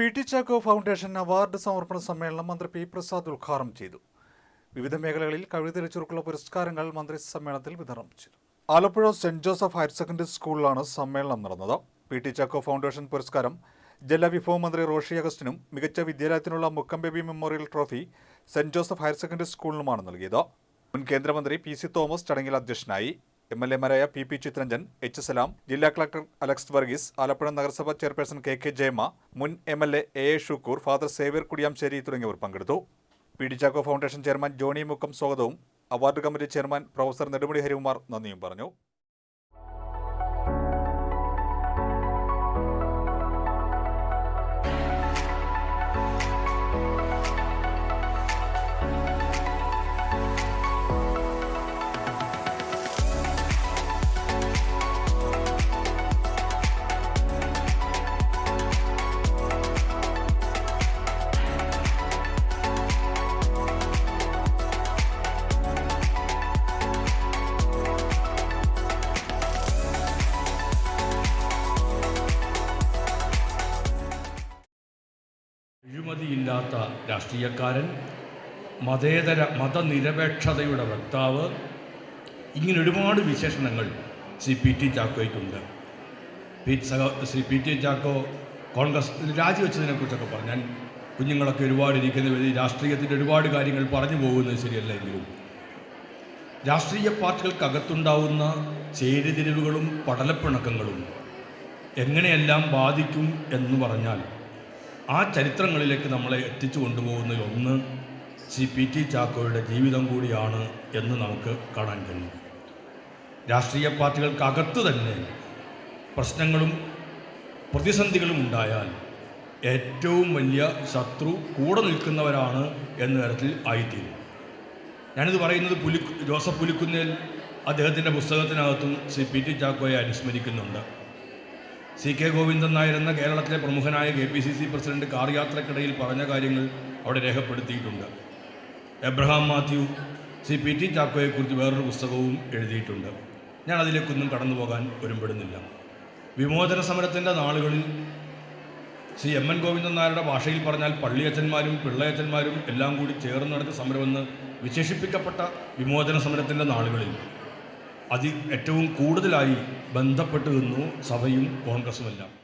P T Chacko foundation award സമർപ്പണ സമ്മേളനം മന്ത്രി പി പ്രസാദ് ഉദ്ഘാടനം ചെയ്തു. വിവിധ മേഖലകളിൽ കഴിവുതെളിച്ചവർക്കുള്ള പുരസ്കാരങ്ങൾ മന്ത്രി സമ്മേളനത്തിൽ വിതരണം ചെയ്തു. Alappuzha saint Joseph higher secondary സ്കൂളിലാണ് സമ്മേളനം നടന്നത്. പി ടി ചാക്കോ ഫൗണ്ടേഷൻ പുരസ്കാരം ജലവിഭവ മന്ത്രി റോഷി അഗസ്റ്റിനും മികച്ച വിദ്യാലയത്തിനുള്ള Mukkam memorial trophy saint Joseph higher secondary സ്കൂളിനുമാണ് നൽകിയത്. മുൻ കേന്ദ്രമന്ത്രി പി സി തോമസ് ചടങ്ങിൽ അധ്യക്ഷനായി. M L എമാരായ P P Chithranjan H Salam ജില്ലാ കളക്ടർ അലക്സ് വർഗീസ് ആലപ്പുഴ നഗരസഭ ചെയർപേഴ്സൺ കെ കെ ജയമ മുൻ M L A A Shukkur father Xavier Kudiyamsery തുടങ്ങിയവർ പങ്കെടുത്തു. P D Chacko foundation chairman Johny Mukkam സ്വാഗതവും award committee chairman professor Nedumudi Harikumar നന്ദിയും പറഞ്ഞു. അഴിമതിയില്ലാത്ത രാഷ്ട്രീയക്കാരൻ മതേതര മതനിരപേക്ഷതയുടെ വക്താവ് ഇങ്ങനെ ഒരുപാട് വിശേഷണങ്ങൾ ശ്രീ പി ടി ചാക്കോയ്ക്കുണ്ട്. പി സഹ ശ്രീ പി ടി ചാക്കോ കോൺഗ്രസ് രാജിവെച്ചതിനെക്കുറിച്ചൊക്കെ പറഞ്ഞാൽ കുഞ്ഞുങ്ങളൊക്കെ ഒരുപാട് ഇരിക്കുന്ന വഴി രാഷ്ട്രീയത്തിന്റെ ഒരുപാട് കാര്യങ്ങൾ പറഞ്ഞു പോകുന്നത് ശരിയല്ല എങ്കിലും. രാഷ്ട്രീയ പാർട്ടികൾക്കകത്തുണ്ടാവുന്ന ചേരിതിരിവുകളും പടലപ്പിണക്കങ്ങളും എങ്ങനെയെല്ലാം ബാധിക്കും എന്ന് പറഞ്ഞാൽ ആ ചരിത്രങ്ങളിലേക്ക് നമ്മളെ എത്തിച്ചു കൊണ്ടുപോകുന്നതിൽ ഒന്ന് സി പി ടി ചാക്കോയുടെ ജീവിതം കൂടിയാണ് എന്ന് നമുക്ക് കാണാൻ കഴിയും. രാഷ്ട്രീയ പാർട്ടികൾക്കകത്ത് തന്നെ പ്രശ്നങ്ങളും പ്രതിസന്ധികളും ഉണ്ടായാൽ ഏറ്റവും വലിയ ശത്രു കൂടെ നിൽക്കുന്നവരാണ് എന്ന തരത്തിൽ ആയിത്തീരും. ഞാനിത് പറയുന്നത് പുലി ജോസഫ് പുലിക്കുന്നേൽ അദ്ദേഹത്തിന്റെ പുസ്തകത്തിനകത്തും സി പി ടി ചാക്കോയെ അനുസ്മരിക്കുന്നുണ്ട്. സി കെ ഗോവിന്ദൻ നായർ എന്ന കേരളത്തിലെ പ്രമുഖനായ K P C C president car യാത്രക്കിടയിൽ പറഞ്ഞ കാര്യങ്ങൾ അവിടെ രേഖപ്പെടുത്തിയിട്ടുണ്ട്. Abraham Mathew C P T ചാക്കോയെക്കുറിച്ച് വേറൊരു പുസ്തകവും എഴുതിയിട്ടുണ്ട്. ഞാൻ അതിലേക്കൊന്നും കടന്നു പോകാൻ ഒരുമ്പെടുന്നില്ല. വിമോചന സമരത്തിന്റെ നാളുകളിൽ ശ്രീ എം എൻ ഗോവിന്ദൻ നായരുടെ ഭാഷയിൽ പറഞ്ഞാൽ പള്ളിയച്ചന്മാരും പിള്ളയച്ചന്മാരും എല്ലാം കൂടി ചേർന്ന് നടത്തിയ സമരമെന്ന് വിശേഷിപ്പിക്കപ്പെട്ട വിമോചന സമരത്തിന്റെ നാളുകളിൽ അതി ഏറ്റവും കൂടുതലായി ബന്ധപ്പെട്ട് നിന്നു സഭയും കോൺഗ്രസുമെല്ലാം.